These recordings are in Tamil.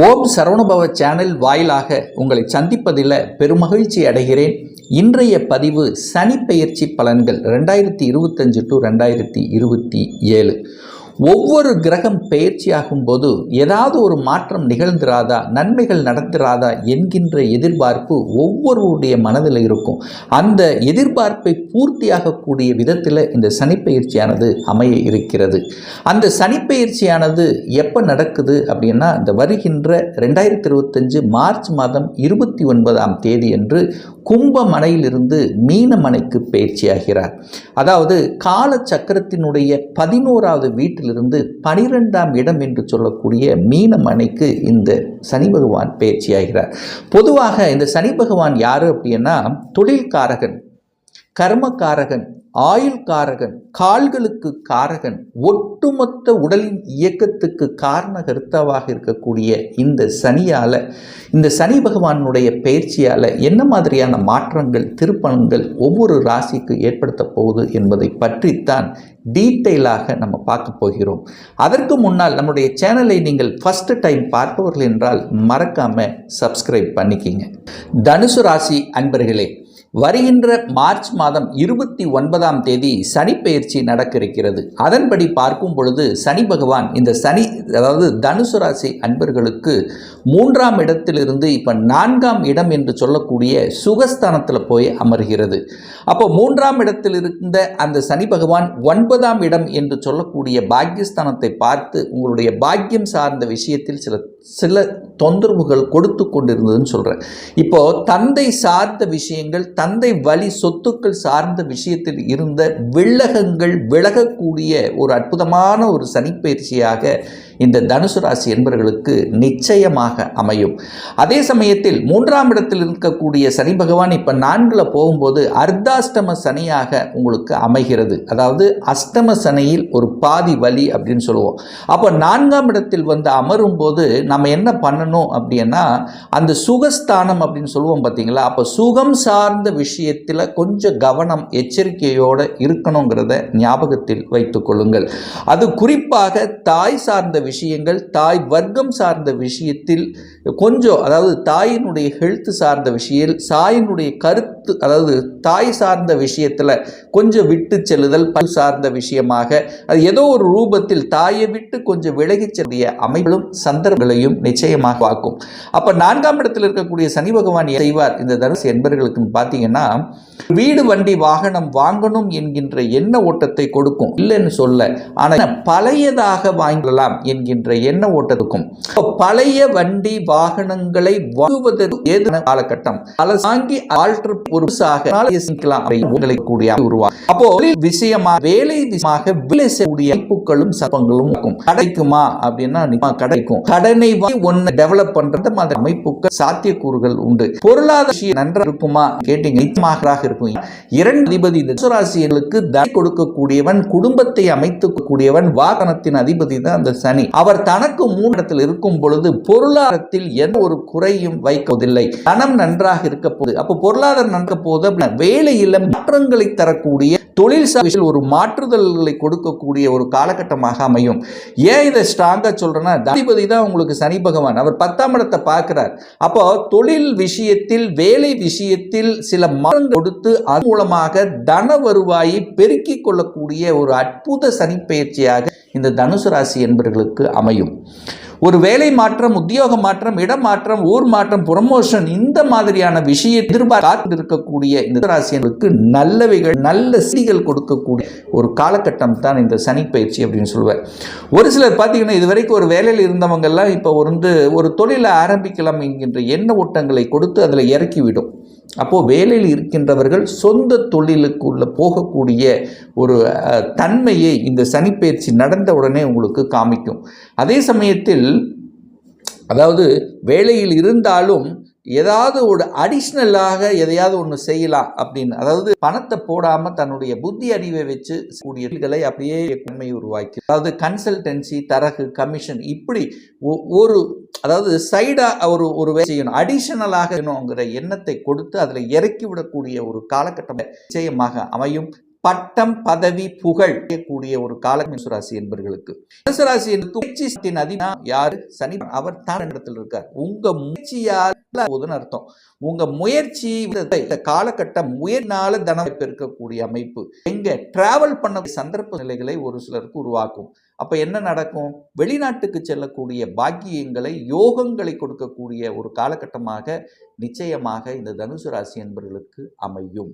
ஓம் சரவணுபவ சேனல் வாயிலாக உங்களை சந்திப்பதில் பெருமகிழ்ச்சி அடைகிறேன். இன்றைய பதிவு சனி பெயர்ச்சி பலன்கள் ரெண்டாயிரத்தி இருபத்தஞ்சு டு ரெண்டாயிரத்தி இருபத்தி ஏழு. ஒவ்வொரு கிரகம் பெயர்ச்சியாகும் போது ஏதாவது ஒரு மாற்றம் நிகழ்ந்திராதா நன்மைகள் நடந்திராதா என்கின்ற எதிர்பார்ப்பு ஒவ்வொருவருடைய மனதில் இருக்கும். அந்த எதிர்பார்ப்பை பூர்த்தியாகக்கூடிய விதத்தில் இந்த சனிப்பெயர்ச்சியானது அமைய இருக்கிறது. அந்த சனிப்பெயர்ச்சியானது எப்போ நடக்குது அப்படின்னா இந்த வருகின்ற ரெண்டாயிரத்தி இருபத்தஞ்சு மார்ச் மாதம் இருபத்தி ஒன்பதாம் தேதி என்று கும்பமனையிலிருந்து மீனமனைக்கு பயிற்சியாகிறார். அதாவது கால சக்கரத்தினுடைய பதினோராவது வீட்டிலிருந்து பனிரெண்டாம் இடம் என்று சொல்லக்கூடிய மீனமனைக்கு இந்த சனி பகவான் பயிற்சியாகிறார். பொதுவாக இந்த சனி பகவான் யார் அப்படின்னா தொழில்காரகன். கர்மகாரகன் ஆயுள் காரகன் கால்களுக்கு காரகன் ஒட்டுமொத்த உடலின் இயக்கத்துக்கு காரண கருத்தவாக இருக்கக்கூடிய இந்த சனியால் இந்த சனி பகவானுடைய பயிற்சியால் என்ன மாதிரியான மாற்றங்கள் திருப்பணங்கள் ஒவ்வொரு ராசிக்கு ஏற்படுத்த போகுது என்பதை பற்றித்தான் டீட்டெயிலாக நம்ம பார்க்க போகிறோம். அதற்கு முன்னால் நம்முடைய சேனலை நீங்கள் ஃபஸ்ட்டு டைம் பார்ப்பவர்கள் என்றால் மறக்காமல் சப்ஸ்கிரைப் பண்ணிக்கிங்க. தனுசு ராசி அன்பர்களே வருகின்ற மார்ச் மாதம் இருபத்தி ஒன்பதாம் தேதி சனி பெயர்ச்சி நடக்க இருக்கிறது அதன்படி பார்க்கும் பொழுது சனி பகவான் இந்த சனி அதாவது தனுசு ராசி அன்பர்களுக்கு மூன்றாம் இடத்திலிருந்து இப்போ நான்காம் இடம் என்று சொல்லக்கூடிய சுகஸ்தானத்தில் போய் அமர்கிறது. அப்போ மூன்றாம் இடத்தில் இருந்த அந்த சனி பகவான் ஒன்பதாம் இடம் என்று சொல்லக்கூடிய பாக்கியஸ்தானத்தை பார்த்து உங்களுடைய பாக்கியம் சார்ந்த விஷயத்தில் சில சில தொந்தரவுகள் கொடுத்து கொண்டிருந்ததுன்னு சொல்கிறேன் இப்போ தந்தை சார்ந்த விஷயங்கள் தந்தை வழி சொத்துக்கள் சார்ந்த விஷயத்தில் இருந்த வில்லகங்கள் விலகக்கூடிய ஒரு அற்புதமான ஒரு சனிப்பயிற்சியாக இந்த தனுசு ராசி என்பவர்களுக்கு நிச்சயமாக அமையும். அதே சமயத்தில் மூன்றாம் இடத்தில் இருக்கக்கூடிய சனி பகவான் இப்போ நான்கில் போகும்போது அர்த்தாஷ்டம சனியாக உங்களுக்கு அமைகிறது. அதாவது அஷ்டம சனியில் ஒரு பாதி வலி அப்படின்னு சொல்லுவோம். அப்போ நான்காம் இடத்தில் வந்து அமரும் போது நம்ம என்ன பண்ணணும் அப்படின்னா அந்த சுகஸ்தானம் அப்படின்னு சொல்லுவோம் பார்த்தீங்களா அப்போ சுகம் சார்ந்த விஷயத்தில் கொஞ்சம் கவனம் எச்சரிக்கையோடு இருக்கணுங்கிறத ஞாபகத்தில் வைத்துக் கொள்ளுங்கள். அது குறிப்பாக தாய் சார்ந்த விஷயங்கள் தாய் வர்க்கம் சார்ந்த விஷயத்தில் கொஞ்சம் அதாவது தாயினுடைய ஹெல்த் சார்ந்த விஷயம் தாயினுடைய கருத்து அதாவது தாய் சார்ந்த விஷயத்தில் கொஞ்சம் விட்டு செல்லுதல் பல் சார்ந்த விஷயமாக அது ஏதோ ஒரு ரூபத்தில் தாயை விட்டு கொஞ்சம் விலகிச் செல்லிய அமைப்புகளும் சந்தர்ப்பங்களையும் நிச்சயமாக வாக்கும் அப்போ நான்காம் இடத்தில் இருக்கக்கூடிய சனி பகவான் செய்வார்? இந்த தனுசு என்பர்களுக்கு பார்த்தீங்கன்னா வீடு வண்டி வாகனம் வாங்கணும் என்கின்ற எண்ண ஓட்டத்தை கொடுக்கும். இல்லைன்னு சொல்ல. ஆனால் பழையதாக வாங்கலாம் என்கின்ற எண்ண ஓட்டத்துக்கும். பழைய வண்டி வாகனங்களை வாங்குவதற்கு ஏதுன காலகட்டம். பல வாங்கி ஆல்டர் ஒரு புதுசாக யோசிக்கலாம் உங்களை கூடிய உருவாகும் அப்போ விஷயமா வேலை விஷயமாக வேலை செய்யக்கூடிய வாய்ப்புகளும் சப்பங்களும் இருக்கும். கிடைக்குமா அப்படின்னா கிடைக்கும் கடனை ஒன்னு டெவலப் பண்றது மாதிரி அமைப்புகள் சாத்தியக்கூறுகள் உண்டு. பொருளாதார விஷயம் நன்றாக இருக்குமா கேட்டீங்க. நிச்சயமாக இருக்கும். இரண்டு அதிபதி தனுராசியர்களுக்கு தனி கொடுக்கக்கூடியவன் குடும்பத்தை அமைத்துக் கூடியவன் வாகனத்தின் அதிபதி தான் அந்த சனி. அவர் தனக்கு மூன்றத்தில் இருக்கும் பொழுது பொருளாதாரத்தில் எந்த ஒரு குறையும் வைக்கவதில்லை தனம் நன்றாக இருக்க போகுது அப்போ பொருளாதாரம் நன்க போது வேலையில் மாற்றங்களை தரக்கூடிய தொழில் சார்பில் ஒரு மாற்றுதல்களை கொடுக்கக்கூடிய ஒரு காலகட்டமாக அமையும். ஏன் இதை ஸ்ட்ராங்காக சொல்கிறேன்னா அதிபதி தான் உங்களுக்கு சனி பகவான். அவர் பத்தாம் இடத்தை பார்க்குறார். அப்போ தொழில் விஷயத்தில் வேலை விஷயத்தில் சில மாற்றங்கள் கொடுத்து அது மூலமாக தன வருவாயை பெருக்கிக் கொள்ளக்கூடிய ஒரு அற்புத சனி பயிற்சியாக இந்த தனுசு ராசி என்பவர்களுக்கு அமையும். ஒரு வேலை மாற்றம் உத்தியோக மாற்றம் இடம் மாற்றம் ஊர் மாற்றம் ப்ரொமோஷன் இந்த மாதிரியான விஷய எதிர்பார்த்து இருக்கக்கூடிய இந்த ராசியர்களுக்கு நல்லவைகள் நல்ல செய்திகள் கொடுக்கக்கூடிய ஒரு காலகட்டம் தான் இந்த சனி பயிற்சி அப்படின்னு சொல்லுவேன் ஒரு சிலர் பார்த்தீங்கன்னா இதுவரைக்கும் ஒரு வேலையில் இருந்தவங்கெல்லாம் இப்போ வந்து ஒரு தொழிலை ஆரம்பிக்கலாம் என்கின்ற எண்ண ஓட்டங்களை கொடுத்து அதில் இறக்கிவிடும். அப்போது வேலையில் இருக்கின்றவர்கள் சொந்த தொழிலுக்குள்ள போகக்கூடிய ஒரு தன்மையை இந்த சனிப்பயிற்சி நடந்த உடனே உங்களுக்கு காமிக்கும். அதே சமயத்தில் அதாவது வேலையில் இருந்தாலும் ஏதாவது ஒரு அடிஷ்னலாக எதையாவது ஒன்று செய்யலாம் அப்படின்னு. அதாவது பணத்தை போடாமல் தன்னுடைய புத்தி அறிவை வச்சு கூடியகளை அப்படியே உண்மை உருவாக்கி. அதாவது கன்சல்டன்சி தரகு கமிஷன் இப்படி ஒ- ஒரு அதாவது சைடாக ஒரு ஒரு வேலை செய்யணும். அடிஷனலாக வேணுங்கிற எண்ணத்தை கொடுத்து அதில் இறக்கி விடக்கூடிய ஒரு காலகட்டம் நிச்சயமாக அமையும். பட்டம் பதவி புகழ் கூடிய ஒரு கால ராசி என்பர்களுக்கு. தனுசு முயற்சி அதினா யாரு? சனி. அவர் தான் இடத்துல இருக்கார். உங்க முயற்சியால் போதுன்னு அர்த்தம். உங்க முயற்சி இந்த காலகட்டம் முயற்சினால தன பெருக்கக்கூடிய அமைப்பு. எங்க டிராவல் பண்ண சந்தர்ப்ப நிலைகளை ஒரு சிலருக்கு உருவாக்கும். அப்ப என்ன நடக்கும்? வெளிநாட்டுக்கு செல்லக்கூடிய பாக்கியங்களை யோகங்களை கொடுக்கக்கூடிய ஒரு காலகட்டமாக நிச்சயமாக இந்த தனுசு ராசி என்பவர்களுக்கு அமையும்.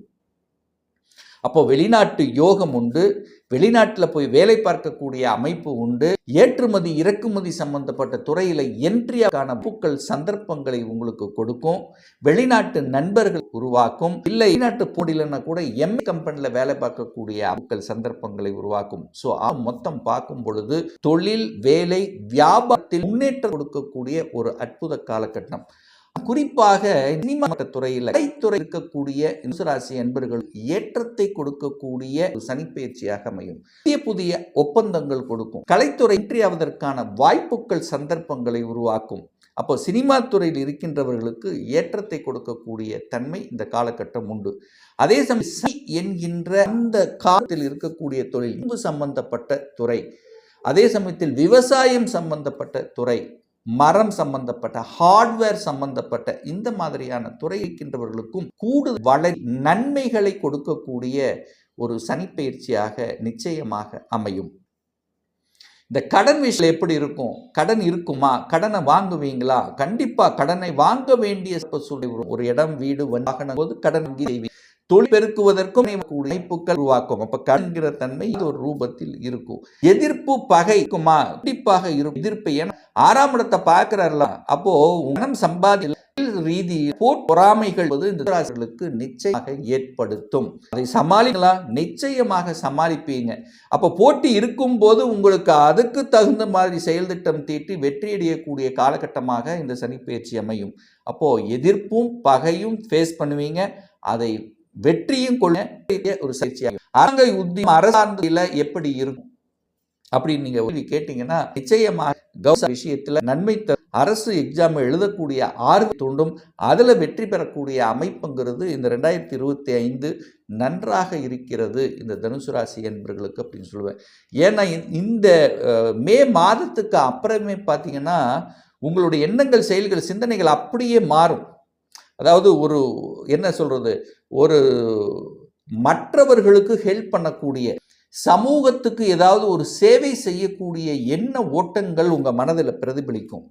அப்போ வெளிநாட்டு யோகம் உண்டு வெளிநாட்டில் போய் வேலை பார்க்கக்கூடிய அமைப்பு உண்டு. ஏற்றுமதி இறக்குமதி சம்பந்தப்பட்ட துறையில் என்ட்ரியாக்கான பூக்கள் சந்தர்ப்பங்களை உங்களுக்கு கொடுக்கும். வெளிநாட்டு நண்பர்கள் உருவாக்கும். இல்லை வெளிநாட்டு போடியிலன்னா கூட எம் கம்பெனியில் வேலை பார்க்கக்கூடிய பூக்கள் சந்தர்ப்பங்களை உருவாக்கும். ஸோ மொத்தம் பார்க்கும் பொழுது தொழில் வேலை வியாபாரத்தில் முன்னேற்றம் கொடுக்கக்கூடிய ஒரு அற்புத காலகட்டம். குறிப்பாக சினிமா துறையில் கலைத்துறை இருக்கக்கூடிய இன்சுராசி என்பர்கள் ஏற்றத்தை கொடுக்கக்கூடிய சனிப்பயிற்சியாக அமையும். புதிய புதிய ஒப்பந்தங்கள் கொடுக்கும். கலைத்துறை இன்றியாவதற்கான வாய்ப்புகள் சந்தர்ப்பங்களை உருவாக்கும். அப்போ சினிமா துறையில் இருக்கின்றவர்களுக்கு ஏற்றத்தை கொடுக்கக்கூடிய தன்மை இந்த காலகட்டம் உண்டு. அதே சமயம் சி என்கின்ற அந்த காலத்தில் இருக்கக்கூடிய தொழில் சம்பந்தப்பட்ட துறை. அதே சமயத்தில் விவசாயம் சம்பந்தப்பட்ட துறை. மரம் சம்பந்தப்பட்ட ஹார்ட்வேர் சம்பந்தப்பட்ட இந்த மாதிரியான துறை இருக்கின்றவர்களுக்கும் கூடுதல் வள நன்மைகளை கொடுக்கக்கூடிய ஒரு சனிப்பயிற்சியாக நிச்சயமாக அமையும். இந்த கடன் விஷயம் எப்படி இருக்கும்? கடன் இருக்குமா? கடனை வாங்குவீங்களா? கண்டிப்பாக கடனை வாங்க வேண்டிய ஒரு இடம் வீடு வாகனம் போது கடன் செய்வீங்க தொழில் பெருக்குவதற்கும் வாய்ப்புகள் உருவாக்கும். அப்ப கண்கிற தன்மை இது ஒரு ரூபத்தில் இருக்கும். எதிர்ப்பு பகைக்குமா கண்டிப்பாக இருக்கும். எதிர்ப்பு ஏன்னா ஆறாம் இடத்தை பார்க்கிறார்ல. அப்போ உணம் சம்பாதி ரீதி போட் பொறாமைகள் இந்த நிச்சயமாக ஏற்படுத்தும். அதை சமாளிக்கலாம். நிச்சயமாக சமாளிப்பீங்க. அப்போ போட்டி இருக்கும் போது உங்களுக்கு அதுக்கு தகுந்த மாதிரி செயல் திட்டம் தீட்டி வெற்றியடையக்கூடிய காலகட்டமாக இந்த சனிப்பயிற்சி அமையும். அப்போ எதிர்ப்பும் பகையும் ஃபேஸ் பண்ணுவீங்க. அதை வெற்றியும் கொள்ள ஒரு சர்ச்சையாக அரங்க உத்தியம் அரசாங்கத்தில் எப்படி இருக்கும்? அப்படின்னு நீங்க கேட்டீங்கன்னா நிச்சயமாக கௌச விஷயத்துல நன்மை அரசு எக்ஸாம் எழுதக்கூடிய ஆர்வம் தூண்டும் அதில் வெற்றி பெறக்கூடிய அமைப்புங்கிறது இந்த ரெண்டாயிரத்தி இருபத்தி ஐந்து நன்றாக இருக்கிறது. இந்த தனுசு ராசி என்பர்களுக்கு அப்படின்னு சொல்லுவேன். ஏன்னா இந்த மே மாதத்துக்கு அப்புறமே பார்த்தீங்கன்னா உங்களுடைய எண்ணங்கள் செயல்கள் சிந்தனைகள் அப்படியே மாறும். அதாவது ஒரு என்ன சொல்கிறது ஒரு மற்றவர்களுக்கு ஹெல்ப் பண்ணக்கூடிய சமூகத்துக்கு ஏதாவது ஒரு சேவை செய்யக்கூடிய என்ன ஓட்டங்கள் உங்கள் மனதில் பிரதிபலிக்கும்.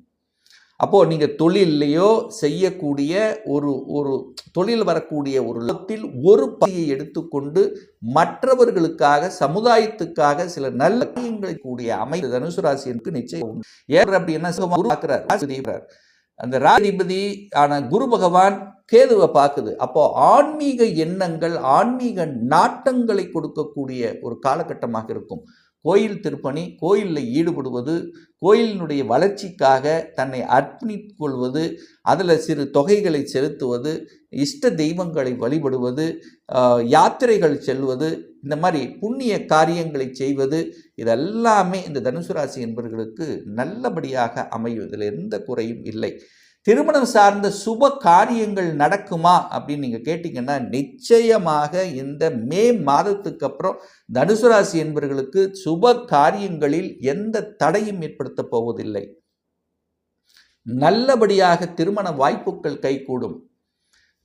அப்போது நீங்கள் தொழிலையோ செய்யக்கூடிய ஒரு ஒரு தொழில் வரக்கூடிய ஒரு லத்தில் ஒரு பணியை எடுத்துக்கொண்டு மற்றவர்களுக்காக சமுதாயத்துக்காக சில நல்ல காரியங்களை கூடிய அமைப்பு தனுசு ராசியனுக்கு நிச்சயம். ஏன் அப்படின்னா உருவாக்குறார் அந்த ராஜதிபதி ஆன குரு பகவான் கேதுவை பார்க்குது அப்போ ஆன்மீக எண்ணங்கள் ஆன்மீக நாட்டங்களை கொடுக்கக்கூடிய ஒரு காலகட்டமாக இருக்கும். கோயில் திருப்பணி கோயிலில் ஈடுபடுவது கோயிலினுடைய வளர்ச்சிக்காக தன்னை அர்ப்பணித்துக்கொள்வது அதில் சிறு தொகைகளை செலுத்துவது இஷ்ட தெய்வங்களை வழிபடுவது யாத்திரைகள் செல்வது இந்த மாதிரி புண்ணிய காரியங்களை செய்வது இதெல்லாமே இந்த தனுசு ராசி என்பவர்களுக்கு நல்லபடியாக அமைவதில் எந்த குறையும் இல்லை. திருமணம் சார்ந்த சுப காரியங்கள் நடக்குமா அப்படின்னு நீங்கள் கேட்டிங்கன்னா நிச்சயமாக இந்த மே மாதத்துக்கு அப்புறம் தனுசு ராசி என்பவர்களுக்கு சுப காரியங்களில் எந்த தடையும் ஏற்படுத்த போவதில்லை. நல்லபடியாக திருமண வாய்ப்புகள் கைகூடும்.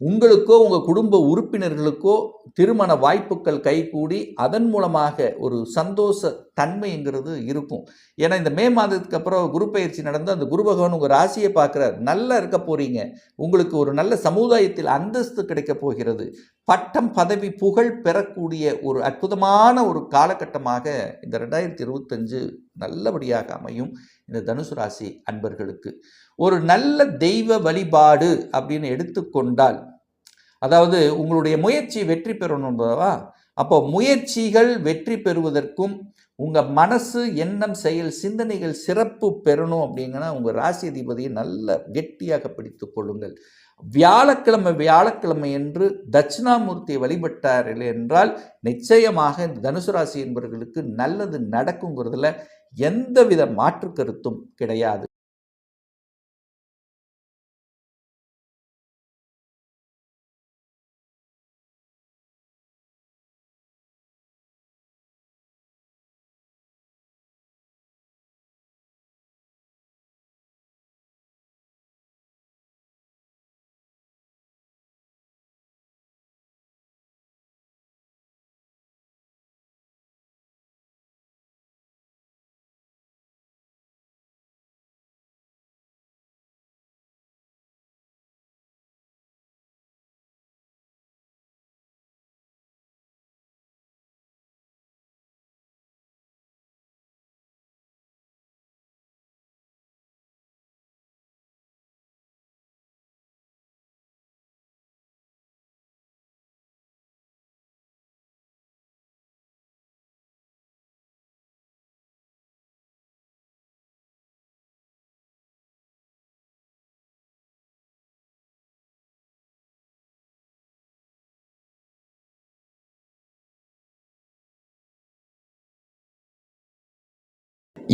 உங்களுக்கோ உங்கள் குடும்ப உறுப்பினர்களுக்கோ திருமண வாய்ப்புகள் கைகூடி அதன் மூலமாக ஒரு சந்தோஷ தன்மைங்கிறது இருக்கும். ஏன்னா இந்த மே மாதத்துக்கு அப்புறம் குரு பயிற்சி நடந்து அந்த குரு பகவான் உங்கள் ராசியை பார்க்குறார். நல்லா இருக்க போகிறீங்க உங்களுக்கு ஒரு நல்ல சமுதாயத்தில் அந்தஸ்து கிடைக்க போகிறது. பட்டம் பதவி புகழ் பெறக்கூடிய ஒரு அற்புதமான ஒரு காலகட்டமாக இந்த ரெண்டாயிரத்தி இருபத்தஞ்சு நல்லபடியாக அமையும் இந்த தனுசு ராசி அன்பர்களுக்கு. ஒரு நல்ல தெய்வ வழிபாடு அப்படின்னு எடுத்துக்கொண்டால் அதாவது உங்களுடைய முயற்சி வெற்றி பெறணுன்றவா அப்போ முயற்சிகள் வெற்றி பெறுவதற்கும் உங்கள் மனசு எண்ணம் செயல் சிந்தனைகள் சிறப்பு பெறணும் அப்படிங்கன்னா உங்கள் ராசி அதிபதியை நல்ல கெட்டியாக பிடித்து கொள்ளுங்கள். வியாழக்கிழமை வியாழக்கிழமை என்று தட்சிணாமூர்த்தியை வழிபட்டார் என்றால் நிச்சயமாக இந்த தனுசு ராசி என்பவர்களுக்கு நல்லது நடக்குங்கிறதுல எந்தவித மாற்று கருத்தும் கிடையாது.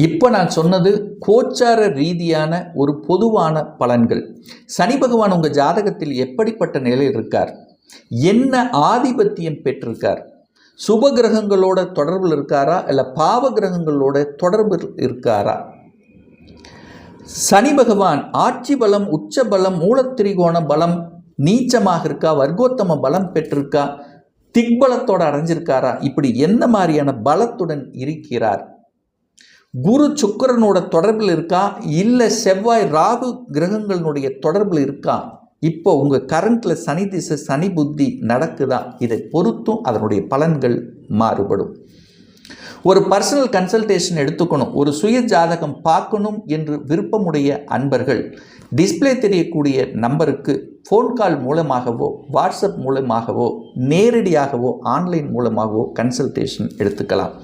இப்போ நான் சொன்னது கோச்சார ரீதியான ஒரு பொதுவான பலன்கள். சனி பகவான் உங்கள் ஜாதகத்தில் எப்படிப்பட்ட நிலையில் இருக்கார்? என்ன ஆதிபத்தியம் பெற்றிருக்கார்? சுப கிரகங்களோட தொடர்பில் இருக்காரா? இல்லை பாவ கிரகங்களோட தொடர்பில் இருக்காரா? சனி பகவான் ஆட்சி பலம் உச்ச பலம் மூலத்திரிகோண பலம் நீச்சமாக இருக்கா? வர்க்கோத்தம பலம் பெற்றிருக்கா? திக்பலத்தோடு அடைஞ்சிருக்காரா? இப்படி என்ன மாதிரியான பலத்துடன் இருக்கிறார்? குரு சுக்கரனோட தொடர்பில் இருக்கா? இல்லை செவ்வாய் ராகு கிரகங்களினுடைய தொடர்பில் இருக்கா? இப்போ உங்கள் கரண்ட்டில் சனி திசை சனி புத்தி நடக்குதா? இதை பொறுத்தும் அதனுடைய பலன்கள் மாறுபடும். ஒரு பர்சனல் கன்சல்டேஷன் எடுத்துக்கணும். ஒரு சுய ஜாதகம் பார்க்கணும் என்று விருப்பமுடைய அன்பர்கள் டிஸ்ப்ளே தெரியக்கூடிய நம்பருக்கு ஃபோன் கால் மூலமாகவோ வாட்ஸ்அப் மூலமாகவோ நேரடியாகவோ ஆன்லைன் மூலமாகவோ கன்சல்டேஷன் எடுத்துக்கலாம்.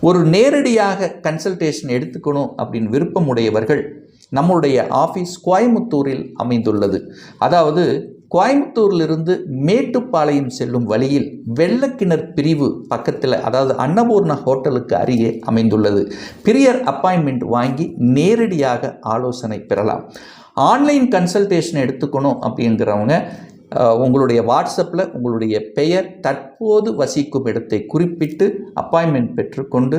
ஒரு நேரடியாக கன்சல்டேஷன் எடுத்துக்கணும் அப்படின்னு விருப்பமுடையவர்கள் நம்முடைய ஆஃபீஸ் கோயம்புத்தூரில் அமைந்துள்ளது. அதாவது கோயம்புத்தூரிலிருந்து மேட்டுப்பாளையம் செல்லும் வழியில் வெள்ளக்கிணர் பிரிவு பக்கத்தில் அதாவது அன்னபூர்ணா ஹோட்டலுக்கு அருகே அமைந்துள்ளது. பிரியர் அப்பாயின்மெண்ட் வாங்கி நேரடியாக ஆலோசனை பெறலாம். ஆன்லைன் கன்சல்டேஷன் எடுத்துக்கணும் அப்படிங்கிறவங்க உங்களுடைய வாட்ஸ்அப்பில் உங்களுடைய பெயர் தற்போது வசிக்கும் இடத்தை குறிப்பிட்டு அப்பாயின்மெண்ட் பெற்றுக்கொண்டு